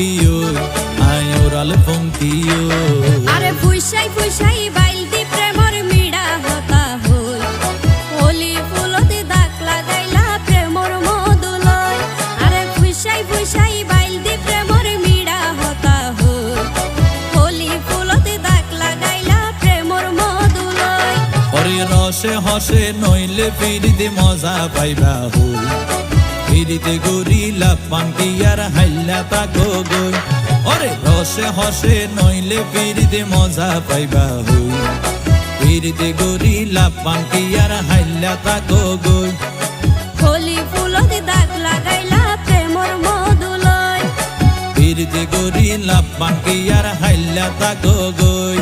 গিও আয়োরাল পঙ্কিও আরে ফুইসাই ফুইসাই বাইলতি প্রেমর মিড়া হতা হই। হোলি ফুলতে দাগ লাগাইলা প্রেমর মধুলয় আরে ফুইসাই ফুইসাই বাইলতি প্রেমর মিড়া হতা হই। হোলি ফুলতে দাগ লাগাইলা প্রেমর মধুলয় ওরে রসে হসে নইলে ফিরিতে মজা পাইবা হই। ফিরিতে গরিলা পাঙ্কিয়ার হাইলা তাকো গই ওরে রসে হসে নইলে ফিরিতে মজা পাইবা হই। ফিরিতে গরিলা পাঙ্কিয়ার হাইলা তাকো গই হোলি ফুলতে দাগ লাগাইলা প্রেমর মধুলয়। ফিরিতে গরিলা পাঙ্কিয়ার হাইলা তাকো গই